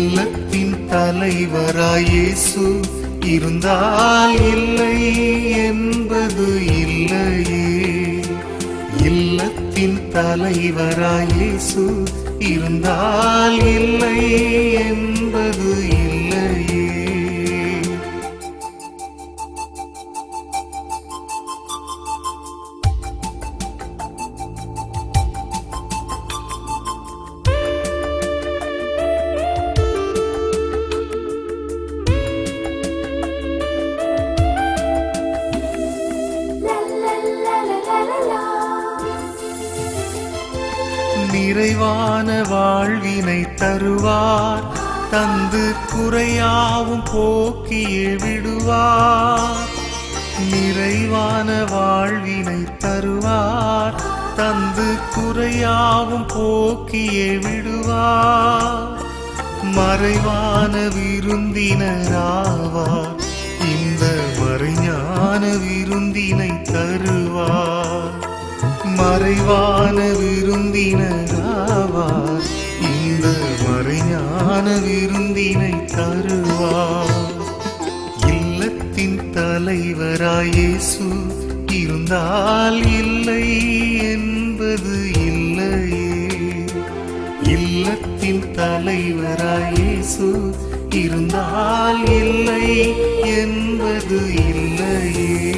உள்ளத்தின் தலைவராயேசு இருந்தால் இல்லை என்பது இல்லையே. இல்லத்தின் தலைவராயேசு இருந்தால் இல்லை என்பது இல்லையே. தருவார் தந்து குறையாவும் போக்கியே விடுவார். நிறைவான வாழ்வினை தருவார் தந்து குறையாவும் போக்கியே விடுவார். மறைவான விருந்தினராவார் இந்த மறைஞான விருந்தினை தருவார். மறைவான விருந்தினராவார் விருந்தினை தருவார். இல்லத்தின் தலைவராயேசு இருந்தால் இல்லை என்பது இல்லையே. இல்லத்தின் தலைவராயேசு இருந்தால் இல்லை என்பது இல்லையே.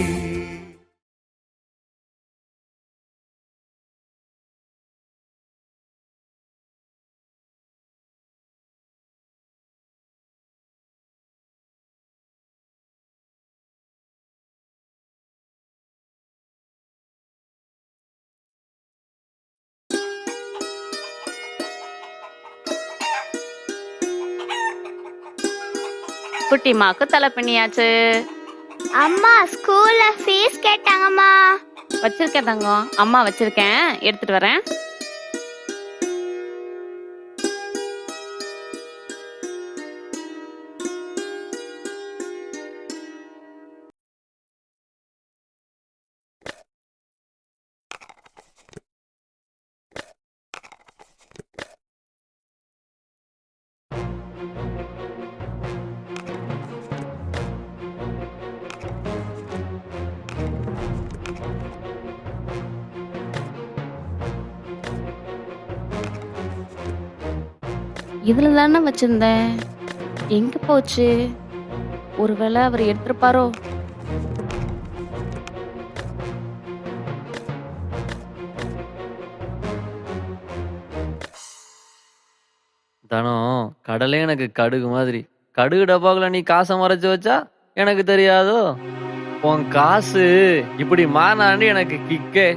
குட்டிமாக்கு தலை பண்ணியாச்சு அம்மா ஸ்கூல்ல ஃபீஸ் கேட்டாங்கம்மா. வச்சிருக்கேன் தங்கம். அம்மா வச்சிருக்கேன். எடுத்துட்டு வரேன். இதில் தானே வச்சிருந்தேன். எங்க போச்சு? ஒருவேளை அவர் எடுத்திருப்பாரோ? தனம் கடலே எனக்கு கடுகு மாதிரி. கடுகு டப்பாக்குல நீ காசை மறைச்சு வச்சா எனக்கு தெரியாதோ? உன் காசு இப்படி மாறினான்னு எனக்கு கிக்கே.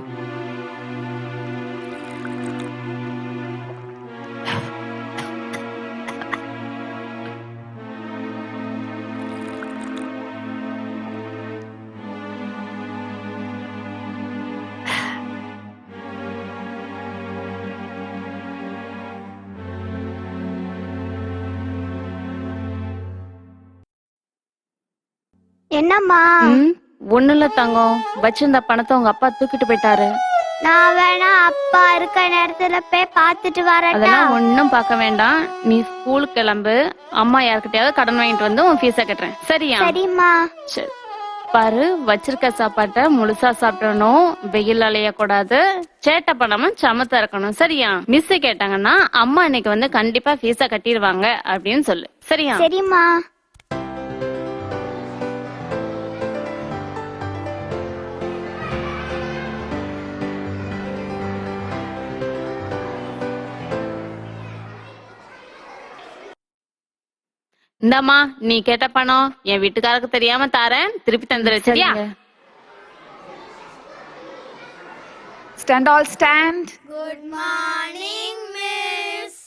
என்னம்மா? ம், ஒண்ணும் இல்ல தங்கம். வச்சிருந்த பணத்தை உங்க அப்பா தூக்கிட்டு போயிட்டாரு. நான் வேணா அப்பா இருக்க நேரத்துல போய் பார்த்துட்டு வரட்டா? அதெல்லாம் ஒண்ணும் பார்க்க வேண்டாம். நீ ஸ்கூலுக்கு கிளம்பு. அம்மா யார்கிட்டயாவது கடன் வாங்கிட்டு வந்து உன் ஃபீஸை கட்டுறேன். சரியா? சரிம்மா. சரி. பாரு வச்சிருக்க சாப்பாட்டை முழுசா சாப்பிடணும். வெயில் அலைய கூடாது சேட்டை பண்ணாம சமத்தா இருக்கணும். சரியா? மிஸ் கேட்டாங்கன்னா அம்மா இன்னைக்கு வந்து கண்டிப்பா ஃபீஸ கட்டிடுவாங்க அப்படின்னு சொல்லு. சரியா? சரிம்மா. இந்தாம்மா நீ கேட்ட பணம் என் வீட்டுக்காரருக்கு தெரியாம தாரேன். திருப்பி தந்துரு சரியா? Stand all stand. Good morning miss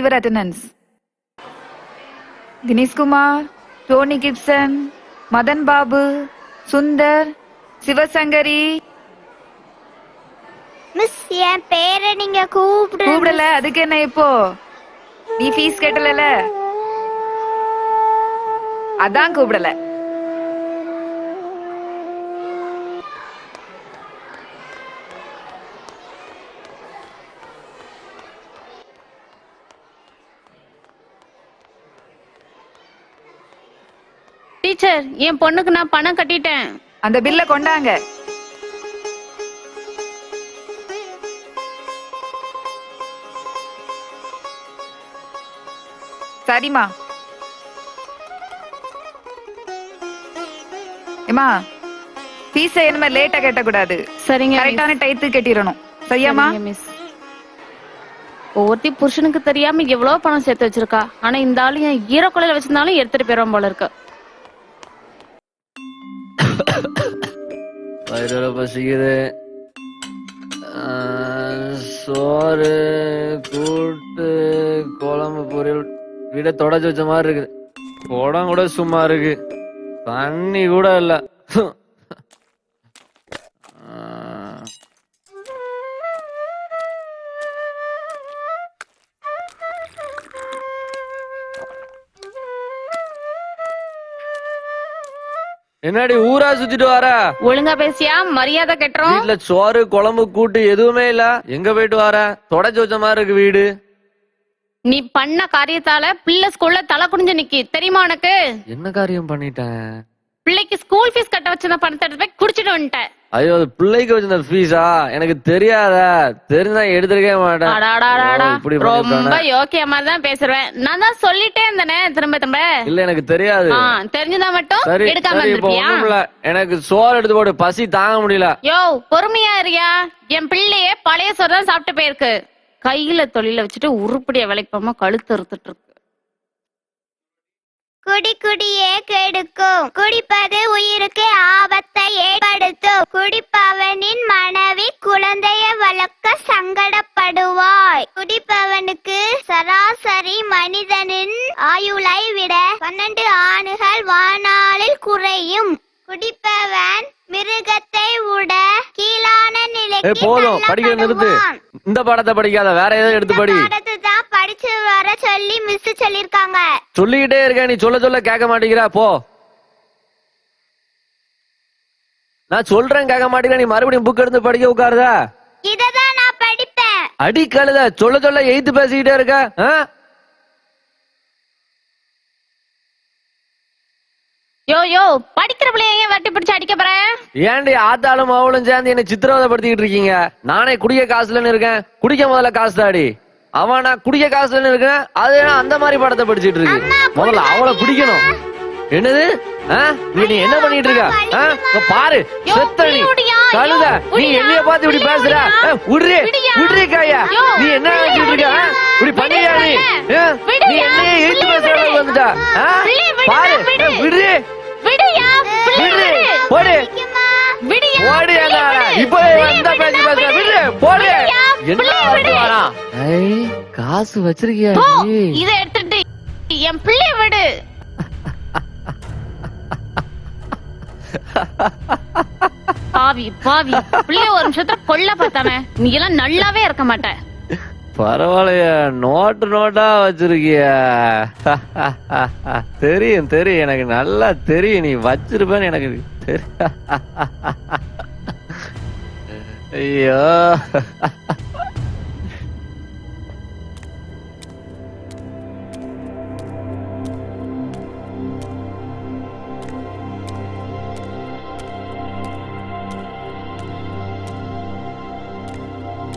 your attendance. Dinesh Kumar, Tony Gibson, Madan Babu, Sundar, Sivasangari. Miss என் பேரை நீங்க கூப்பிடு கூப்பிடல அதுக்கு என்ன இப்போ? நீ ஃபீஸ் கட்டலல? அதான் கூப்பிடல. டீச்சர் என் பொண்ணுக்கு நான் பணம் கட்டிட்டேன். அந்த பில்ல கொண்டாங்க. சரிம்மா. ஏமா ஃபீஸ இனிமே லேட்டா கட்டக்கூடாது. சரிங்க miss. கரெக்டான டயத்துக்கு கட்டிடணும். சரிங்க மிஸ் ஒவ்வொருத்தி புருஷனுக்கு தெரியாம எவ்வளவு பணம் சேர்த்து வச்சிருக்கா. ஆனா இந்த ஆளு என் ஈரக்குலையில வச்சிருந்தாலும் எடுத்துட்டு போயிடும் போல இருக்கு. வயிறுல பசிக்குது. ஆஹ், சோறு கூட்டு குழம்பு பொரியல் வீட தொடச்சு வச்ச மாதிரி இருக்குது. குடம் கூட சும்மா இருக்கு. தண்ணி கூட இல்ல. என்னடி ஊரா சுத்திட்டு வர? ஒழுங்கா பேசியா? மரியாதை கட்டுறோம் வீட்ல சோறு குழம்பு கூட்டு எதுவுமே இல்ல. எங்க போயிட்டு வர? தொடச்சு வச்ச மாதிரி இருக்கு வீடு. நீ பண்ண காரியத்தால பிள்ளை ஸ்கூல்ல தலை குனிஞ்சு நிக்கி. தெரியுமா உனக்கு? என்ன காரியம் பண்ணிட்டேன் பிள்ளைக்கு ஸ்கூல் ஃபீஸ் கட்ட வச்சிருந்த பணத்தை எடுத்து போய் குடிச்சிட்டு வந்துட்டேன் ஐயோ அது பிள்ளைக்கு வச்சிருந்த ஃபீஸா எனக்கு தெரியாத. தெரிஞ்சா எடுத்திருக்கவே மாட்டேன். ரொம்ப. யோக்கிய மாதிரி தான் பேசுறேன் நான் தான் சொல்லிட்டே இருந்தேனே திரும்ப திரும்ப. இல்ல எனக்கு தெரியாது. தெரிஞ்சுதா மட்டும்? எடுக்காம இல்ல. எனக்கு சோறு எடுத்து போடு. பசி தாங்க முடியல. யோ பொறுமையா இருயா என் பிள்ளையே பழைய சோறு தான் சாப்பிட்டு போயிருக்கு. கையில தொழில வச்சுட்டு உருப்படியா வேலைக்கு போகாம கழுத்து அறுத்துட்டு இருக்கு. குடி குடியே கெடுக்கும். குடிப்பது உயிருக்கு ஆபத்தை ஏற்படுத்தும். குடிப்பவனின் மனைவி குழந்தைய வளர்க்க சங்கடப்படுவாய். குடிப்பவனுக்கு சராசரி மனிதனின் ஆயுளை விட பன்னெண்டு ஆண்டுகள் வாணாளில் குறையும். குடிப்பவன் மிருகத்தை விட கீழான நிலைக்கு போதும். படிக்கிற நிறுத்து. இந்த பாடத்தை படிக்காத வேற ஏதாவது எடுத்து படி? பாடத்தை தான் படிச்சு வர சொல்லி மிஸ் சொல்லிருக்காங்க சொல்லிக்கிட்டே இருக்க நீ சொல்ல சொல்ல கேட்க மாட்டேங்கிற. போ. நான் சொல்றேன் கேட்க மாட்டேங்கிற. நீ மறுபடியும் புக் எடுத்து படிக்க உட்காருதா? இததான் நான் படிப்பேன். அடி கழுத சொல்ல சொல்ல எய்த்து பேசிக்கிட்டே இருக்க யோ யோ படிக்கிற பிள்ளைய ஏன் வட்டி பிடிச்சு அடிக்க போற? ஏன்டி ஆத்தாளும் அவளும் சேர்ந்து என்ன சித்திரவதைப்படுத்திக்கிட்டு இருக்கீங்க? நானே குடிக்க காசுலன்னு இருக்கேன். குடிக்க முதல்ல காசு தாடி. அவன் நான் குடிக்க காசுலன்னு இருக்கேன். அது என்ன அந்த மாதிரி படத்தை படிச்சிட்டு இருக்கு முதல்ல அவளை பிடிக்கணும் என்னது? நீ என்ன பண்ணிட்டு இருக்க? பாரு. யோ, செத்த நீ. விடுயா, யோ, கழுத நீ என்னைய பார்த்து இப்படி பேசுற? விடுறி. விடுறி காயா. நீ என்ன நினைச்சிட்டு இருக்க. இப்படி பண்ணியா நீ? நீ என்னைய எய்த்து விடு, பேசுற. வந்துட்டா. பாரு. காசு வச்சிருக்கியா? இத எடுத்துட்டு என் பிள்ளைய விடு. பாவி பாவி பிள்ளைய ஒரு நிமிஷத்துல கொல்ல பார்த்தானே? நீ எல்லாம் நல்லாவே இருக்க மாட்ட. பரவாயில்லையே நோட்டு நோட்டா வச்சிருக்கிய. தெரியும் தெரியும் எனக்கு நல்லா தெரியும். நீ வச்சிருப்பேன்னு எனக்கு தெரியும் ஐயோ.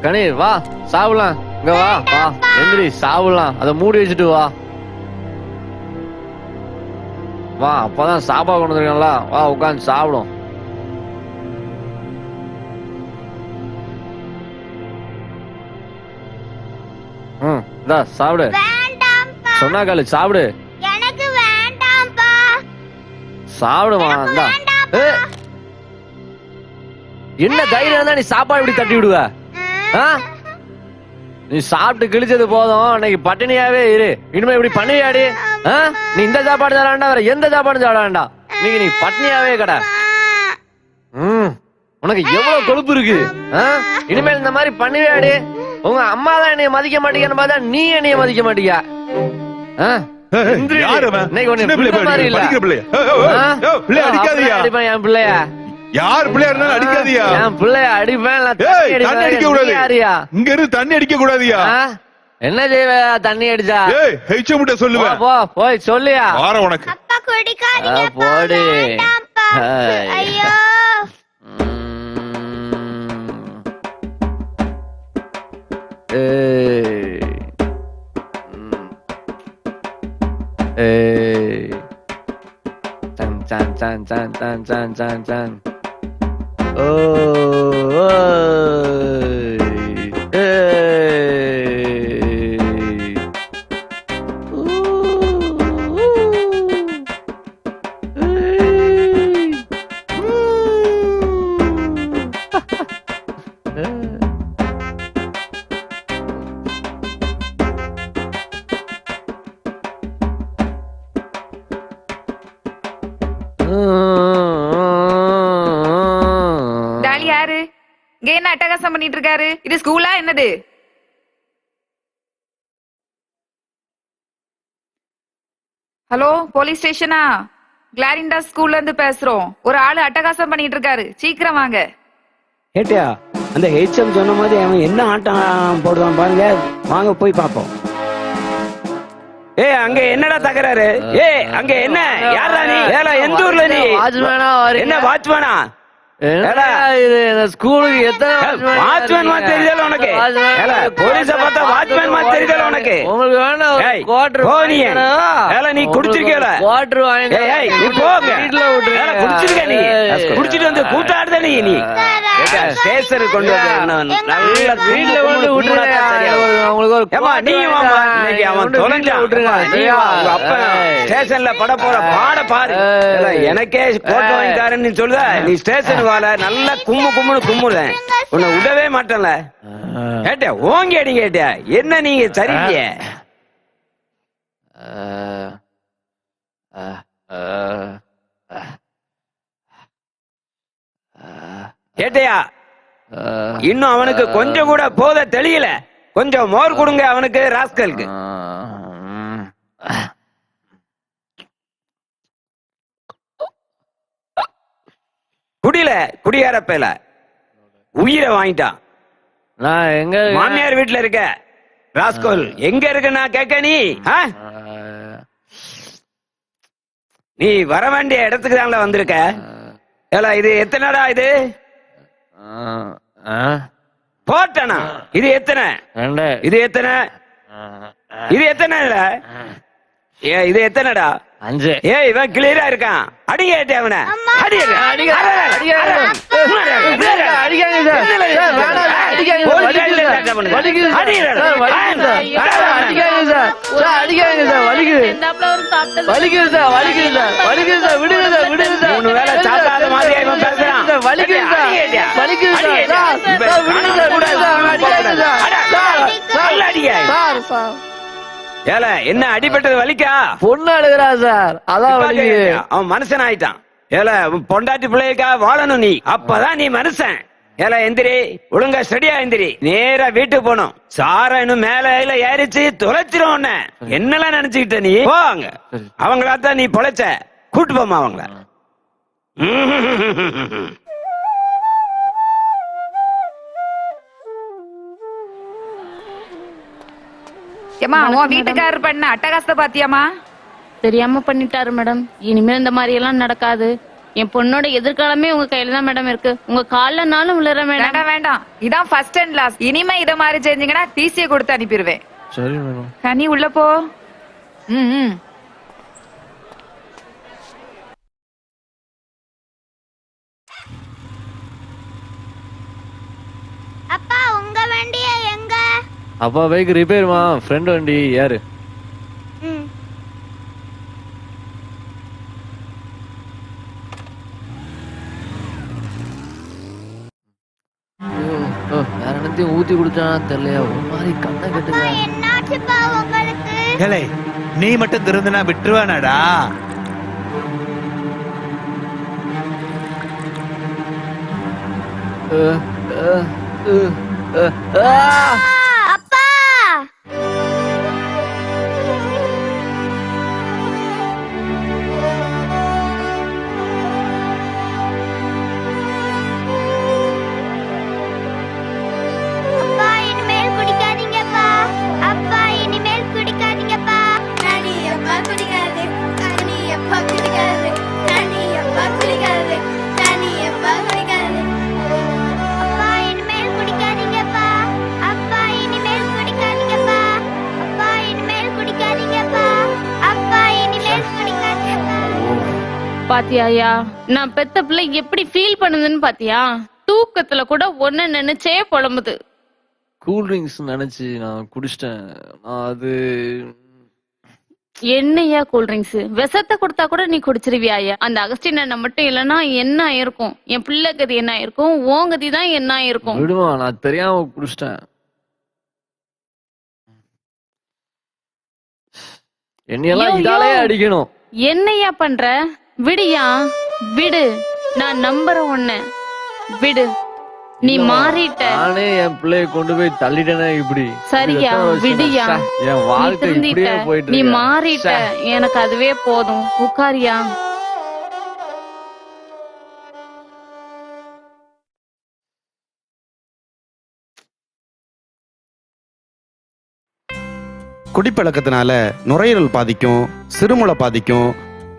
கணி வா சாப்பிடலாம் இங்க வா வா. எந்திரி சாப்பிடலாம் அதை மூடி வச்சுட்டு வா. வா அப்பதான் சாப்பாடு கொண்டு வந்திருக்கேன்ல. வா உட்காந்து சாப்பிடும். ம் இந்தா சாப்பிடு. சொன்னா காலு சாப்பிடு. எனக்கு வேண்டாம்ப்பா. சாப்பிடுமா இந்தா. என்ன தைரியம் இருந்தா நீ சாப்பாடு இப்படி தட்டி விடுவ? நீ சாப்பிட்டு கிழிச்சது போதும். இன்னைக்கு பட்டினியாவே இரு. இனிமே இப்படி பண்ணுவியாடி ஆ? நீ இந்த சாப்பாடு சாப்பிட வேண்டாம் வேற எந்த சாப்பாடும் சாப்பிட வேண்டாம் நீங்க நீ பட்டினியாவே கடை. ம். உனக்கு எவ்வளவு கொழுப்பு இருக்கு? இனிமேல் இந்த மாதிரி பண்ணுவியாடி உங்க அம்மா தான் என்னைய மதிக்க மாட்டேங்கன்னு பார்த்தா நீ என்னைய மதிக்க அவன்? இன்னைக்கு சின்ன பிள்ளை மாதிரி இல்ல. பிள்ளையா? அடிக்காதீயா? என் பிள்ளைய. யார் பிள்ளையா இருந்தாலும் அடிக்காதீயா என் பிள்ளைய அடிப்பேன் தண்ணி. அடிக்க கூடாது யாருயா? இங்க இருந்து தண்ணி அடிக்க கூடாதியா? என்ன செய்வ தண்ணி அடிச்சா ஏய் ஹெச்ச முட்டை போ, போய் சொல்லியா வார உனக்கு அப்பா குடிக்காதீங்கப்பா போடு. ஐயோ ஏய். ம். ஏய். Chan, chan, chan, chan, chan, chan, 呃呃 என்னது ஹலோ போலீஸ் ஸ்டேஷனா? கிளாரிண்டா ஸ்கூல்ல இருந்து பேசுறோம். ஒரு ஆளு அட்டகாசம் பண்ணிட்டு இருக்காரு சீக்கிரம் வாங்க. கேட்டியா அந்த ஹெச்எம் சொன்ன மாதிரி அவன் என்ன ஆட்டம் போடுவான் பாருங்க. வாங்க போய் பாப்போம் ஏய் அங்க என்னடா தகராறு? ஏய் அங்க என்ன? யாரா நீ? ஏல எந்த ஊர்ல நீ? என்ன வாட்ச்மேனா? ஸ்கூலுக்கு எத்தனை வாட்ச்மேன் மாதிரி தெரியல உனக்கு. போலீஸ பார்த்தா வாட்ச்மேன் மாதிரி தெரியல உனக்கு. உங்களுக்கு வேணா ஏய், குவார்டர் போ நீ. ஏல, நீ குடிச்சிருக்கேல? குவார்டர் வாங்க ஏய் நீ போங்க ஏல, குடிச்சிருக்க நீ. குடிச்சிட்டு வந்து கூட்டாடுத நீ நீ. கொண்டு வந்து நல்ல வீட்டுல வந்து வரும். உங்களுக்கு ஒரு ஏம்மா, நீ. வாங்க. இன்னைக்கு அவன் விட்டுருங்க நீ? வா, உங்க. ஸ்டேஷன்ல பட போற பாட பாரு எனக்கே போட்டோ வாங்கி தரேன்னு சொல்லுத? நீ ஸ்டேஷனுக்கு வாழ நல்லா கும்மு கும்முன்னு கும்முறேன். உன்னை விடவே மாட்டேன்ல. கேட்டியா? ஓங்கி அடி கேட்டியா? என்ன நீங்க சரிங்க? கேட்டையா? இன்னும் அவனுக்கு கொஞ்சம் கூட போத தெளியல. கொஞ்சம் மோர் கொடுங்க அவனுக்கு ராஸ்கலுக்கு. குடியில குடியாரப்பையில உயிரை வாங்கிட்டான். நான் எங்க? மாமியார் வீட்டுல இருக்க. ராஸ்கோல் எங்க இருக்கு நான்? கேட்க நீ? நீ வர வேண்டிய இடத்துக்கு தான்ல வந்திருக்க. ஏல இது எத்தனைடா இது? போட்டனா? இது எத்தனை? இது எத்தனை? இது எத்தனை ஏ இது எத்தனைடா? அஞ்சு. ஏய் இவன் கிளியரா இருக்கான். அடிங்க ஏட்டி அவனை. அடிங்க அடிங்க, அடிங்க, அடிங்க. அடிக்காதீங்க சார். சார், வேணாம் சார், அடிக்காதீங்க சார். வலிக்குது. சார். ஏல என்ன அடிபட்டது வலிக்கா? பொண்ணு அழுகிறா சார். அதான் வலிக்குது. அவன் மனுஷன் ஆயிட்டான். ஏல பொண்டாட்டி பிள்ளைக்கா வாழணும் நீ. அப்பதான் நீ மனுஷன். ஏல எந்திரி. ஒழுங்கா ஸ்டடியா எந்திரி. நேரா வீட்டுக்கு போகணும். சார இன்னும் மேல இல்ல ஏறிச்சு தொலைச்சிரும் உன்னை. என்னெல்லாம் நினைச்சுக்கிட்ட நீ? போங்க அவங்களா தான் நீ பொழைச்ச. கூட்டு போமா அவங்கள. ஏமா உன் வீட்டுக்காரர் பண்ண அட்டகாசத்தை பாத்தியாமா தெரியாம பண்ணிட்டாரு மேடம் இனிமே இந்த மாதிரி எல்லாம் நடக்காது. என் பொண்ணோட எதிர்காலமே உங்க கையில தான் மேடம் இருக்கு. உங்க கால்லனாலும் விழுற மேடம் வேண்டாம் வேண்டாம். இதான் ஃபர்ஸ்ட் அண்ட் லாஸ்ட் இனிமே இத மாதிரி செஞ்சீங்கன்னா டிசியை கொடுத்து அனுப்பிடுவேன் சரி மேடம் கனி உள்ள போ. ம் ம் அப்பா உங்க வண்டிய எங்க அப்பா பைக் ரிப்பேர்மா ஃப்ரெண்ட் வண்டி யாரு? ம். ஐயோ, ஓ, வேற என்னத்தையும் ஊத்தி குடிச்சானா தெரியலையா? ஒரு மாதிரி கண்ணை கட்டுங்க நீ மட்டும் திருந்தினா விட்டுருவானாடா? அஹ், அஹ், ஆ! பாத்தியாயா? நான் பெத்த பிள்ளை எப்படி ஃபீல் பண்ணுதுன்னு பாத்தியா? தூக்கத்துல கூட ஒன்ன நினைச்சே புலம்புது. கூல் ட்ரிங்க்ஸ் நினைச்சு நான் குடிச்சிட்டேன். நான் அது என்னையா கூல் ட்ரிங்க்ஸ் விஷத்தை கொடுத்தா கூட நீ குடிச்சிருவியாயா? அந்த அகஸ்டின் அண்ணன் மட்டும் இல்லைன்னா என்ன ஆயிருக்கும்? என் பிள்ளை கதி என்ன ஆயிருக்கும்? உன் கதி தான் என்ன ஆயிருக்கும்? விடுமா நான் தெரியாம குடிச்சிட்டேன். என்னையெல்லாம் இதாலே. அடிக்கணும். என்னையா பண்ற? விடுயா விடு. நான் நம்புறேன் உன்ன. விடு. நீ மாறிட்ட. நானே என் பிள்ளைய கொண்டு போய் தள்ளிட்டேனே இப்படி. சரியா விடுயா. என் வாழ்க்கை இப்படியே போயிட்டு நீ. மாறிட்ட. எனக்கு அதுவே போதும். உட்காரியா? குடிப்பழக்கத்தினால நுரையீரல் பாதிக்கும் சிறுமுளை பாதிக்கும்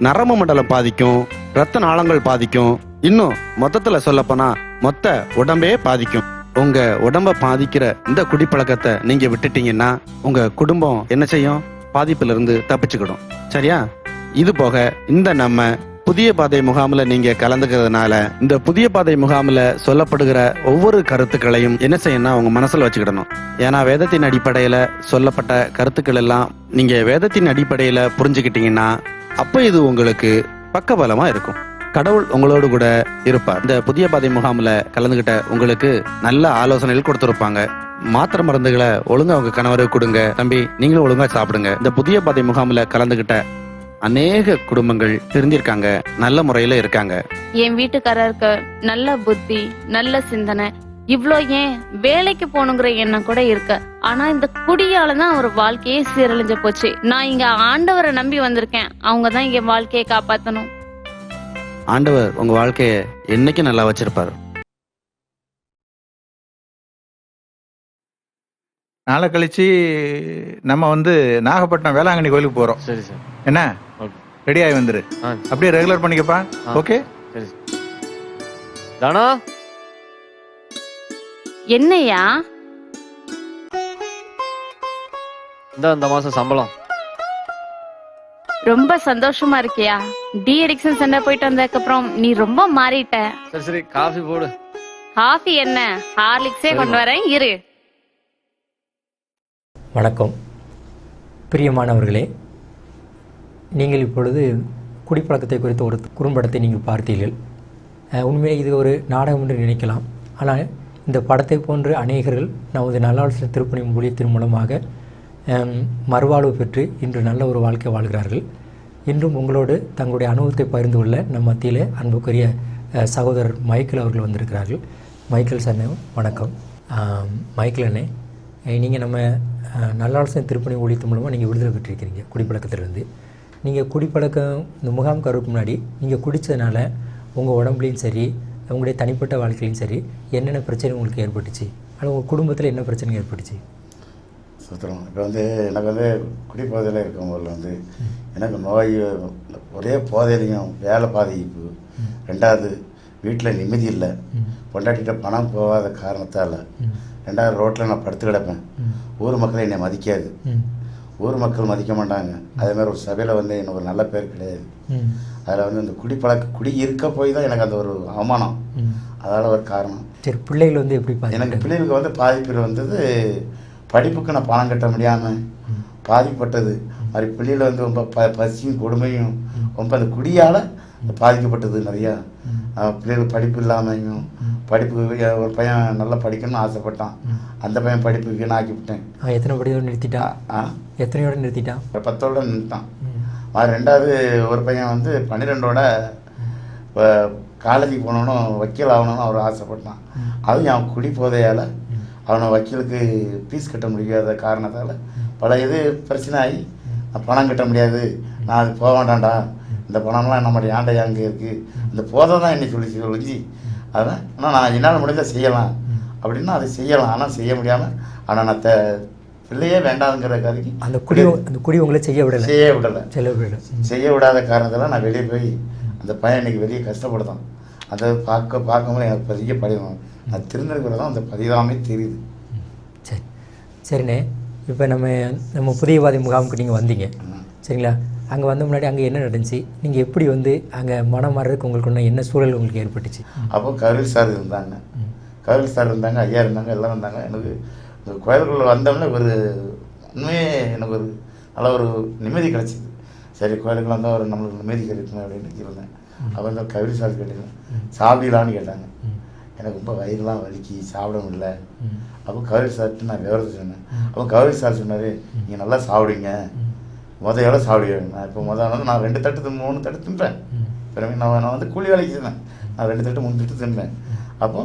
நரம்பு மண்டலம் பாதிக்கும் ரத்த நாளங்கள் பாதிக்கும். இன்னும் மொத்தத்துல சொல்லப்போனா மொத்த உடம்பே பாதிக்கும். உங்க உடம்ப பாதிக்கிற இந்த குடிப்பழக்கத்தை நீங்க விட்டுட்டீங்கன்னா உங்க குடும்பம் என்ன செய்யும்? பாதிப்புல இருந்து தப்பிச்சுக்கிடும். சரியா? இது போக இந்த நம்ம புதிய பாதை முகாமில் நீங்க கலந்துக்கிறதுனால இந்த புதிய பாதை முகாமில் சொல்லப்படுகிற ஒவ்வொரு கருத்துக்களையும் என்ன செய்யணும் உங்க மனசுல வச்சுக்கிடணும். ஏன்னா வேதத்தின் அடிப்படையில சொல்லப்பட்ட கருத்துக்கள் எல்லாம் நீங்க வேதத்தின் அடிப்படையில புரிஞ்சுக்கிட்டீங்கன்னா அப்ப இது உங்களுக்கு பக்கபலமா இருக்கும். கடவுள் உங்களோடு கூட இருப்பார். இந்த புதிய பாதை முகாமில் கலந்துகிட்ட உங்களுக்கு நல்ல ஆலோசனைகள் கொடுத்துருப்பாங்க. மாத்திரை மருந்துகளை ஒழுங்கா உங்க கணவருக்கு கொடுங்க. தம்பி நீங்களும் ஒழுங்கா சாப்பிடுங்க. இந்த புதிய பாதை முகாமில் கலந்துகிட்ட அநேக குடும்பங்கள் திருந்திருக்காங்க நல்ல முறையில இருக்காங்க. என் வீட்டுக்காரருக்கு நல்ல புத்தி நல்ல சிந்தனை இவ்ளோ ஏன் வேலைக்கு போகணுங்கிற எண்ணம் கூட இருக்கு. ஆனா இந்த குடியால தான் அவர் வாழ்க்கையே சீரழிஞ்சு போச்சு. நான் இங்க ஆண்டவரை நம்பி வந்திருக்கேன். அவங்க தான் என் வாழ்க்கையை காப்பாத்தணும். ஆண்டவர் உங்க வாழ்க்கைய என்னைக்கும் நல்லா வச்சிருப்பாரு. நாளை கழிச்சு நம்ம வந்து நாகப்பட்டினம் வேளாங்கண்ணி கோயிலுக்கு போறோம். சரி சார். என்ன? ரெடி ஆகி வந்துரு. ஆ. அப்படியே ரெகுலர் பண்ணிக்கப்பா. ஓகே சரி. தானா? என்னையா? இந்த இந்த மாசம் சம்பளம். ரொம்ப சந்தோஷமா இருக்கியா? டி அடிக்ஷன் சென்டர் போயிட்டு வந்ததுக்கு அப்புறம் நீ ரொம்ப மாறிட்ட. சரி சரி காஃபி போடு. காஃபி என்ன? ஹார்லிக்ஸே கொண்டு வரேன் இரு. வணக்கம். பிரியமானவர்களே நீங்கள் இப்பொழுது குடிப்பழக்கத்தை குறித்த ஒரு குறும்படத்தை நீங்கள் பார்த்தீர்கள். உண்மையிலே இது ஒரு நாடகம் என்று நினைக்கலாம். ஆனால் இந்த படத்தை போன்று அநேகர்கள் நமது நல்லாலோசனை திருப்பணி ஊழியத்தின் மூலமாக மறுவாழ்வு பெற்று இன்று நல்ல ஒரு வாழ்க்கை வாழ்கிறார்கள். இன்றும் உங்களோடு தங்களுடைய அனுபவத்தை பகிர்ந்து கொள்ள நம் மத்தியில் அன்புக்குரிய சகோதரர் மைக்கேல் அவர்கள் வந்திருக்கிறார்கள். மைக்கேல் சார் வணக்கம். மைக்கேல் அண்ணே நீங்கள் நம்ம அஹ், நல்லாலோசனை திருப்பணி ஊழியத்து மூலமாக நீங்கள் விடுதலை பெற்றிருக்கிறீங்க குடிப்பழக்கத்திலிருந்து. நீங்கள் குடிப்பழக்கம் இந்த முகாம் கருக்கு முன்னாடி நீங்கள் குடித்ததுனால உங்கள் உடம்புலையும் சரி உங்களுடைய தனிப்பட்ட வாழ்க்கையிலையும் சரி என்னென்ன பிரச்சனை உங்களுக்கு ஏற்பட்டுச்சு? அல்லது உங்கள் குடும்பத்தில் என்ன பிரச்சனை ஏற்பட்டுச்சு? சுத்தரம் இப்போ வந்து எனக்கு வந்து குடிப்போதையில் இருக்கும்போது வந்து எனக்கு நோய் ஒரே போதையிலையும் வேலை பாதிப்பு. ரெண்டாவது வீட்டில் நிம்மதி இல்லை. பொண்டாட்டிகிட்ட பணம் போகாத காரணத்தால் ரெண்டாவது ரோட்டில் நான் படுத்து கிடப்பேன். ஊர் மக்கள் என்னை மதிக்காது. ஊர் மக்கள் மதிக்க மாட்டாங்க. அதே மாதிரி ஒரு சபையில் வந்து எனக்கு ஒரு நல்ல பேர் கிடையாது. அதில் வந்து இந்த குடிப்பழக்க குடி இருக்க போய் தான் எனக்கு அந்த ஒரு அவமானம். அதால் ஒரு காரணம். சரி பிள்ளைகள் வந்து எப்படி எனக்கு பிள்ளைகளுக்கு வந்து பாதிப்பு வந்தது படிப்புக்கு நான் பணம் கட்ட முடியாமல் பாதிப்பட்டது. மாதிரி பிள்ளைகள் வந்து ரொம்ப ப பசியும் கொடுமையும் ரொம்ப அந்த குடியால் பாதிக்கப்பட்டது நிறையா. பிள்ளைகள் படிப்பு இல்லாமையும் படிப்பு ஒரு பையன் நல்லா படிக்கணும்னு ஆசைப்பட்டான். அந்த பையன் படிப்பு வீணாக்கி விட்டேன் எத்தனை படியோடு நிறுத்திட்டான்? ஆ எத்தனையோட நிறுத்திட்டான்? பத்தோட அது ரெண்டாவது ஒரு பையன் வந்து பன்னிரெண்டோட காலேஜுக்கு போகணுன்னு வக்கீல் ஆகணும்னு அவர் ஆசைப்பட்டான். அதுவும் அவன் குடி போதையால் அவனை வக்கீலுக்கு ஃபீஸ் கட்ட முடியாத காரணத்தால் பல இது பிரச்சனை ஆகி பணம் கட்ட முடியாது. நான் அது போக வேண்டாம்டா. இந்த பணம்லாம் நம்மளுடைய ஆண்டை அங்கே இருக்குது இந்த போதை தான் என்னை சொல்லி சொல்லிச்சு அதான் ஆனால் நான் என்னால் முடிஞ்சால் செய்யலாம். அப்படின்னா அதை செய்யலாம். ஆனால் செய்ய முடியாமல் ஆனால் நான் த பிள்ளையே வேண்டாங்கிற கதைக்கு அந்த குடி அந்த குடி உங்களை செய்ய விடலை. செய்ய விடலை. செல்ல விடலை. செய்ய விடாத காரணத்தால் நான் வெளியே போய் அந்த பையன் இன்னைக்கு வெளியே கஷ்டப்படுதான். அதை பார்க்க பார்க்கும்போது எனக்கு பெரிய பதிவு நான் திருந்திருக்கிற தான் அந்த பதிவாமே தெரியுது. சரி. சரிண்ணே. இப்போ நம்ம நம்ம புதிய பாதை முகாமுக்கு நீங்கள் வந்தீங்க. சரிங்களா? அங்கே வந்த முன்னாடி அங்கே என்ன நடந்துச்சு? நீங்கள் எப்படி வந்து அங்கே மனம் மாறதுக்கு உங்களுக்கு ஒன்று என்ன சூழல் உங்களுக்கு ஏற்பட்டுச்சு? அப்போ கருள் சார் இருந்தாங்க. கருள் சார் இருந்தாங்க ஐயா இருந்தாங்க எல்லாம் இருந்தாங்க. எனக்கு இந்த கோயிலுக்குள்ள வந்தோம்னா ஒரு உண்மையே எனக்கு ஒரு நல்ல ஒரு நிம்மதி கிடச்சிது. சரி கோயிலுக்குள்ள வந்தால் ஒரு நம்மளுக்கு நிம்மதி கிடைக்குமே அப்படின்னு இருந்தேன் அப்போ இந்த கவிரி சார் கேட்டேன் சாப்பிடலான்னு கேட்டாங்க. எனக்கு ரொம்ப வயிறுலாம் வலிக்கு சாப்பிட முடியல அப்போ கவிரி சார்ட்டு நான் விவரத்தை சொன்னேன். அப்போ கவிரி சார் சொன்னார் நீங்கள் நல்லா சாப்பிடுங்க. எவ்வளோ சாப்பிடுவீங்க நான் இப்போ முதல் வந்து நான் ரெண்டு தட்டு மூணு தட்டு தின்றேன் பிறகு நான் நான் வந்து கூலி வேலைக்கு இருந்தேன் நான் ரெண்டு தட்டு மூணு தட்டு தின்பேன். அப்போ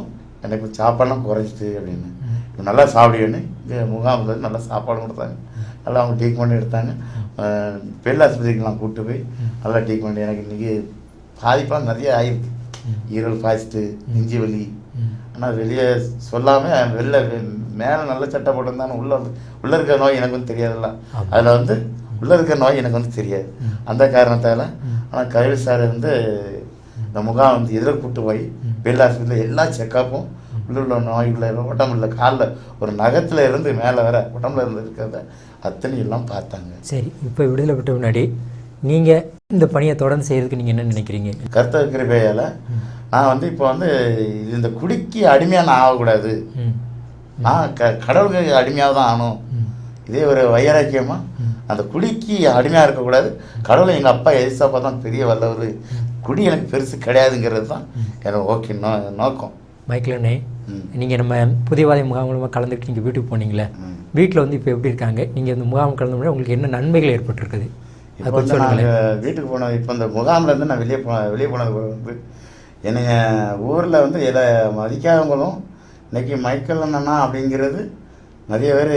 எனக்கு சாப்பாடுலாம் குறைஞ்சிட்டு அப்படின்னு. இப்போ நல்லா சாப்பிடுவேன்னு. இங்கே முகாமில் வந்து நல்லா சாப்பாடு கொடுத்தாங்க. நல்லா அவங்க ட்ரீட்மெண்ட் எடுத்தாங்க. பெல் ஆஸ்பத்திரிக்கெலாம் கூப்பிட்டு போய் நல்லா ட்ரீட்மெண்ட் எனக்கு இன்றைக்கி பாதிப்பெலாம் நிறைய ஆயிருக்கு. ஈரல் பாய்ச்சிட்டு நெஞ்சு வலி. ஆனால் வெளியே சொல்லாமல் வெளில மேலே நல்ல சட்டை போட்டிருந்தாலும் உள்ளே உள்ளே இருக்கிற நோய் எனக்கு தெரியாதுல்ல. அதில் வந்து உள்ளே இருக்கிற நோய் எனக்கு வந்து தெரியாது. அந்த காரணத்தால் ஆனால் கவிழ் சார் வந்து இந்த முகாம் வந்து எதில் கூட்டு போய் பெல் ஆஸ்பத்திரியில் எல்லா செக்கப்பும் உள்ள உள்ள நோய்களை உடம்புல காலில் ஒரு நகத்தில் இருந்து மேலே வர உடம்புல இருந்து இருக்கிறத அத்தனை எல்லாம் பார்த்தாங்க. சரி இப்போ விடுதலை பெற்ற முன்னாடி நீங்கள் இந்த பணியை தொடர்ந்து செய்கிறதுக்கு நீங்கள் என்ன நினைக்கிறீங்க? கர்த்தர் கிருபையால் நான் வந்து இப்போ வந்து இந்த குடிக்கு அடிமையாக நான் ஆகக்கூடாது. நான் க கடவுளுக்கு அடிமையாக தான் ஆகணும். இதே ஒரு வைராக்கியமாக அந்த குடிக்கு அடிமையாக இருக்கக்கூடாது. கடவுளை எங்கள் அப்பா எதிர்த்தாப்பா தான் பெரிய வல்லவர். குடி எனக்கு பெருசு கிடையாதுங்கிறது தான் எனக்கு ஓகே நோ நோக்கம். மைக்கிளண்ணே ம். நீங்கள் நம்ம புதியவாதி முகாம் மூலமாக கலந்துக்கிட்டு நீங்கள் வீட்டுக்கு போனீங்களே. வீட்டில் வந்து இப்போ எப்படி இருக்காங்க? நீங்கள் இந்த முகாம் கலந்து முன்னாடி உங்களுக்கு என்ன நன்மைகள் ஏற்பட்டிருக்குது? இப்போ கொஞ்சம் வந்து நாங்கள் வீட்டுக்கு போனது இப்போ இந்த முகாமில் இருந்து நான் வெளியே போ வெளியே போனது வந்து என்னைய ஊரில் வந்து எதை மதிக்காதவங்களும் இன்னைக்கு மைக்கேல் அண்ணா அப்படிங்கிறது நிறைய பேர்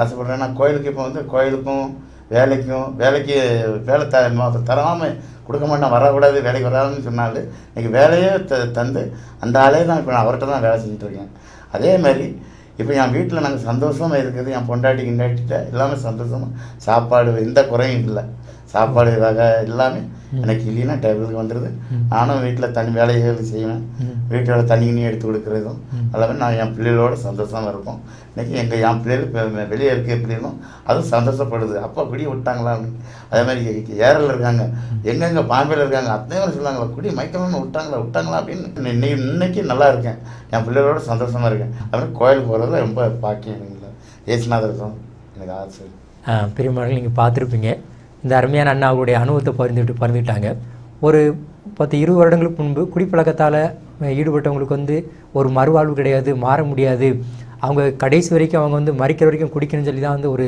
ஆசைப்படுறேன் நான் கோயிலுக்கு இப்போ வந்து கோயிலுக்கும் வேலைக்கும் வேலைக்கு வேலை த தராமல் கொடுக்க மாட்டேன். வரக்கூடாது வேலைக்கு வராதுன்னு சொன்னாலும் இன்னைக்கு வேலையே த தந்து அந்த ஆளே தான் இப்போ நான் அவர்கிட்ட தான் வேலை செஞ்சுட்ருக்கேன். அதே மாதிரி இப்போ என் வீட்டில் நாங்கள் சந்தோஷமாக இருக்குது. என் பொண்டாட்டி கிண்டாட்டிட்ட எல்லாமே சந்தோஷமாக சாப்பாடு எந்த குறையும் இல்லை. சாப்பாடு வகை எல்லாமே எனக்கு இல்லைன்னா டேபிளுக்கு வந்துடுது நானும் வீட்டில் தனி வேலைகள் செய்வேன். வீட்டோட தண்ணி கிண்ணி எடுத்து கொடுக்குறதும் எல்லாமே நான் என் பிள்ளைகளோட சந்தோஷமாக இருப்போம். இன்னைக்கு எங்கள் என் பிள்ளைகள் வெளியே இருக்க பிள்ளைகளும் அதுவும் சந்தோஷப்படுது. அப்பா குடி விட்டாங்களா அப்படின்னு. அதே மாதிரி ஏரல் இருக்காங்க. எங்கெங்கே பாம்பேல இருக்காங்க. அத்தனை பேர் சொல்லுவாங்களா குடி மைக்கலன்னு விட்டாங்களா விட்டாங்களா அப்படின்னு. இன்னைக்கு இன்னைக்கு நல்லா இருக்கேன். என் பிள்ளைகளோட சந்தோஷமாக இருக்கேன். அதுமாதிரி கோயிலுக்கு போகிறதுல ரொம்ப பாக்கியம் எனக்கு. ஏசுநாதர் தான் எனக்கு ஆசை. பெரியமார்கள் நீங்கள் பார்த்துருப்பீங்க. இந்த அருமையான அண்ணா அவருடைய அனுபவத்தை பகிர்ந்துட்டு பகிர்ந்துட்டாங்க ஒரு பத்து இருபது வருடங்களுக்கு முன்பு குடிப்பழக்கத்தால் ஈடுபட்டவங்களுக்கு வந்து ஒரு மறுவாழ்வு கிடையாது மாற முடியாது. அவங்க கடைசி வரைக்கும் அவங்க வந்து மறிக்கிற வரைக்கும் குடிக்கணும்னு சொல்லி தான் வந்து ஒரு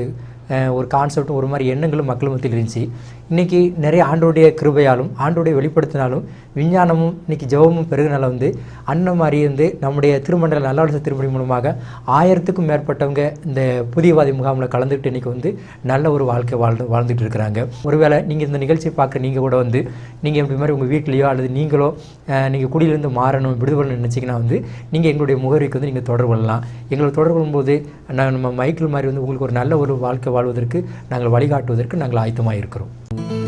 ஒரு கான்செப்டும் ஒரு மாதிரி எண்ணங்களும் மக்கள் மத்தியில் இருந்துச்சு. இன்றைக்கி நிறைய ஆண்டோடைய கிருபையாலும் ஆண்டோடைய வெளிப்படுத்தினாலும் விஞ்ஞானமும் இன்றைக்கி ஜெபமும் பெருகினால வந்து அண்ணன் மாதிரி வந்து நம்முடைய திருமண்டல நல்லாளச திருப்பணி மூலமாக ஆயிரத்துக்கும் மேற்பட்டவங்க இந்த புதியவாதி முகாமில் கலந்துக்கிட்டு இன்றைக்கி வந்து நல்ல ஒரு வாழ்க்கை வாழ்ந்து வாழ்ந்துட்டு இருக்கிறாங்க. ஒருவேளை நீங்கள் இந்த நிகழ்ச்சியை பார்க்குற நீங்கள் கூட வந்து நீங்கள் இப்படி மாதிரி உங்கள் வீட்லேயோ அல்லது நீங்களோ நீங்கள் குடியிலேருந்து மாறணும் விடுதலை நினச்சிங்கன்னா வந்து நீங்கள் எங்களுடைய முகவரிக்கு வந்து நீங்கள் தொடர்பு கொள்ளலாம். எங்களை தொடர்பு கொள்ளும்போது நான் நம்ம மைக்கிள் மாதிரி வந்து உங்களுக்கு ஒரு நல்ல ஒரு வாழ்க்கை வாழ்வதற்கு நாங்கள் வழிகாட்டுவதற்கு நாங்கள் ஆயத்தமாக இருக்கிறோம்